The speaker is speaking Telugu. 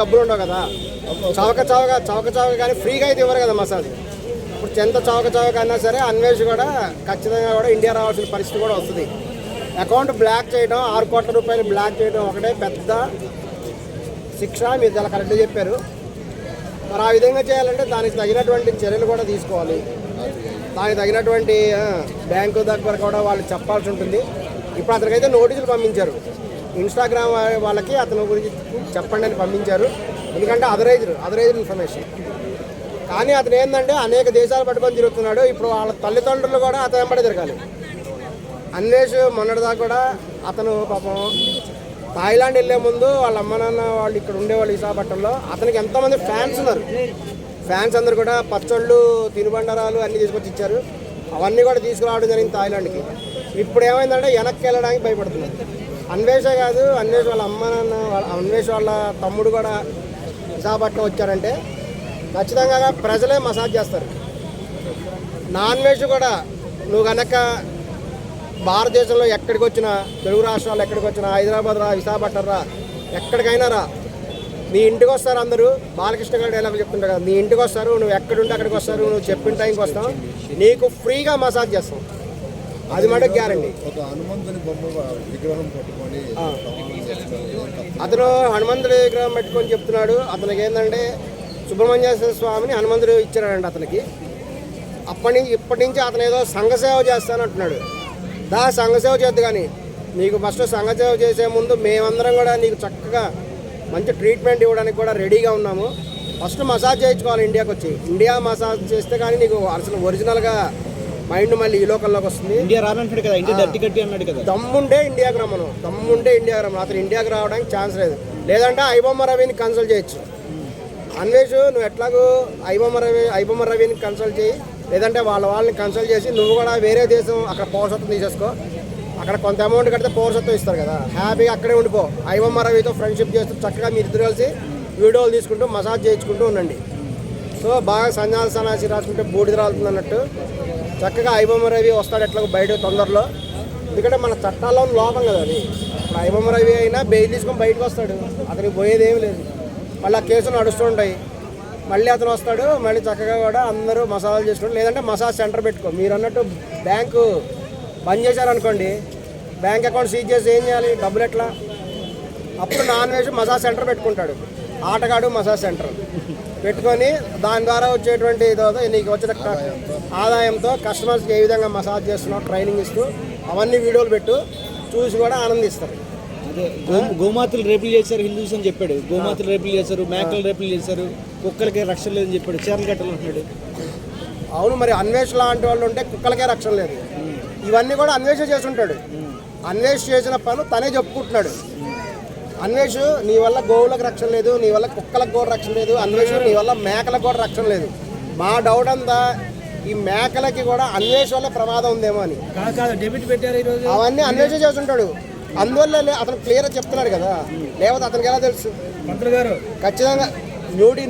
డబ్బులు ఉండవు కదా. చవక చవక చవక చవక కానీ ఫ్రీగా అయితే ఇవ్వరు కదా మసాజ్. ఇప్పుడు ఎంత చవక చవక అన్నా సరే అన్వేష్ కూడా ఖచ్చితంగా కూడా ఇండియా రావాల్సిన పరిస్థితి కూడా వస్తుంది. అకౌంట్ బ్లాక్ చేయడం ఆరు కోట్ల రూపాయలు బ్లాక్ చేయడం ఒకటే పెద్ద శిక్ష మీరు చాలా కరెక్ట్గా చెప్పారు. మరి ఆ విధంగా చేయాలంటే దానికి తగినటువంటి చర్యలు కూడా తీసుకోవాలి. దానికి తగినటువంటి బ్యాంకు దగ్గర కూడా వాళ్ళు చెప్పాల్సి ఉంటుంది. ఇప్పుడు అతనికైతే నోటీసులు పంపించారు. ఇన్స్టాగ్రామ్ వాళ్ళకి అతని గురించి చెప్పండి అని పంపించారు. ఎందుకంటే అదరైజర్ అదరైజర్ ఇన్ఫర్మేషన్ కానీ అతను ఏంటంటే అనేక దేశాలు పట్టుకొని తిరుగుతున్నాడు. ఇప్పుడు వాళ్ళ తల్లిదండ్రులు కూడా అతను వెంబడి తిరగాలి. అన్వేష్ మొన్నటిదాకా కూడా అతను పాపం థాయిలాండ్ వెళ్ళే ముందు వాళ్ళ అమ్మ నాన్న వాళ్ళు ఇక్కడ ఉండేవాళ్ళు విశాఖపట్నంలో. అతనికి ఎంతోమంది ఫ్యాన్స్ ఉన్నారు. ఫ్యాన్స్ అందరు కూడా పచ్చళ్ళు తినుబండరాలు అన్నీ తీసుకొచ్చి ఇచ్చారు. అవన్నీ కూడా తీసుకురావడం జరిగింది థాయిలాండ్కి. ఇప్పుడు ఏమైందంటే వెనక్కి వెళ్ళడానికి భయపడుతున్నారు. అన్వేష కాదు అన్వేష్ వాళ్ళ అమ్మ నాన్న వాళ్ళ అన్వేష్ వాళ్ళ తమ్ముడు కూడా విశాఖపట్నం వచ్చారంటే ఖచ్చితంగా ప్రజలే మసాజ్ చేస్తారు. నాన్ వెజ్ కూడా నువ్వు కనుక భారతదేశంలో ఎక్కడికి వచ్చినా తెలుగు రాష్ట్రాలు ఎక్కడికి వచ్చినా హైదరాబాద్ రా విశాఖపట్నం రా ఎక్కడికైనా రా నీ ఇంటికి వస్తారు అందరూ. బాలకృష్ణ గారు డైలాగ్ చెప్తుంటారు కదా నీ ఇంటికి వస్తారు నువ్వు ఎక్కడుంటే అక్కడికి వస్తారు నువ్వు చెప్పిన టైంకి వస్తావు నీకు ఫ్రీగా మసాజ్ చేస్తాం. అది మటుకు గ్యారంటీ. ఒక హనుమంతుని బొమ్మ విగ్రహం పట్టుకొని. అతను హనుమంతుడి విగ్రహం పెట్టుకొని చెప్తున్నాడు. అతనికి ఏంటంటే సుబ్రహ్మణ్యేశ్వర స్వామిని హనుమంతుడు ఇచ్చాడంట అతనికి. అప్పటి నుంచి ఇప్పటి నుంచి అతను ఏదో సంఘసేవ చేస్తానంటున్నాడు. దా సంఘసేవ చేద్దు కానీ నీకు ఫస్ట్ సంఘసేవ చేసే ముందు మేమందరం కూడా నీకు చక్కగా మంచి ట్రీట్మెంట్ ఇవ్వడానికి కూడా రెడీగా ఉన్నాము. ఫస్ట్ మసాజ్ చేయించుకోవాలి ఇండియాకి వచ్చి ఇండియా మసాజ్ చేస్తే కానీ నీకు అసలు ఒరిజినల్గా మైండ్ మళ్ళీ ఈ లోకల్లోకి వస్తుంది. ఇండియా రానంటాడు కదా ఇండియా దట్టి కట్టి అన్నాడు కదా. దమ్ముంటే ఇండియాకి రమ్మను దమ్ముంటే ఇండియాకి రమ్మను అతను ఇండియాకి రావడానికి ఛాన్స్ లేదు. లేదంటే ఐబొమ్మ రవిని కన్సల్ట్ చేయొచ్చు. అన్వేష్ నువ్వు ఎట్లాగో ఐబొమ్మ రవి ఐబొమ్మ రవిని కన్సల్ట్ చేయి. లేదంటే వాళ్ళ వాళ్ళని కన్సల్ట్ చేసి నువ్వు కూడా వేరే దేశం అక్కడ పౌరసత్వం తీసేసుకో. అక్కడ కొంత అమౌంట్ కడితే పౌరసత్వం ఇస్తారు కదా. హ్యాపీగా అక్కడే ఉండిపో. ఐబొమ్మ రవితో ఫ్రెండ్షిప్ చేస్తూ చక్కగా మీరు ఇద్దరు కలిసి వీడియోలు తీసుకుంటూ మసాజ్ చేయించుకుంటూ ఉండండి. సో బాగా సన్యాసి సన్యాసి రాసుకుంటే బూడిద రాలుతుంది అన్నట్టు. చక్కగా ఐబొమ్మ రవి వస్తాడు ఎట్లా బయట తొందరలో. ఎందుకంటే మన చట్టాల్లో లోపం కదా అది. ఇప్పుడు ఐబొమ్మ రవి అయినా బెయిల్ తీసుకొని బయటకు వస్తాడు. అతనికి పోయేది ఏమి లేదు. మళ్ళీ ఆ కేసులు నడుస్తూ ఉంటాయి. మళ్ళీ అతను వస్తాడు మళ్ళీ చక్కగా కూడా అందరూ మసాజ్ చేసుకుంటారు. లేదంటే మసాజ్ సెంటర్ పెట్టుకో. మీరు అన్నట్టు బ్యాంకు బంద్ చేశారనుకోండి బ్యాంక్ అకౌంట్ సీజ్ చేసి ఏం చేయాలి? డబ్బులు ఎట్లా? అప్పుడు నాన్ వెజ్ మసాజ్ సెంటర్ పెట్టుకుంటాడు. ఆటగాడు మసాజ్ సెంటర్. పెట్టుకొని దాని ద్వారా వచ్చేటువంటి నీకు వచ్చిన ఆదాయంతో కస్టమర్స్కి ఏ విధంగా మసాజ్ చేస్తున్నావు ట్రైనింగ్ ఇస్తూ అవన్నీ వీడియోలు పెట్టు చూసి కూడా ఆనందిస్తారు. అదే గో గోమాతలు రేపులు చేశారు హిందూస్ అని చెప్పాడు. గోమాతలు రేపులు చేశారు మేకలు రేపులు చేశారు కుక్కలకి రక్షణ లేదని చెప్పాడు చీరలు కట్టాలి అంటున్నాడు అవును మరి అన్వేష్ లాంటి వాళ్ళు ఉంటే కుక్కలకే రక్షణ లేదు. ఇవన్నీ కూడా అన్వేష చేస్తుంటాడు. అన్వేష్ చేసిన పనులు తనే చెప్పుకుంటున్నాడు. అన్వేష్ నీ వల్ల గోవులకు రక్షణ లేదు నీ వల్ల కుక్కలకు కూడా రక్షణ లేదు అన్వేష్ నీ వల్ల మేకలకు కూడా రక్షణ లేదు. మా డౌట్ అంతా ఈ మేకలకి కూడా అన్వేష్ వల్ల ప్రమాదం ఉందేమో అని. అవన్నీ అన్వేషణ చేస్తుంటాడు. అందువల్ల అతను క్లియర్గా చెప్తున్నాడు కదా. లేకపోతే అతనికి ఎలా తెలుసు? ఖచ్చితంగా న్యూడి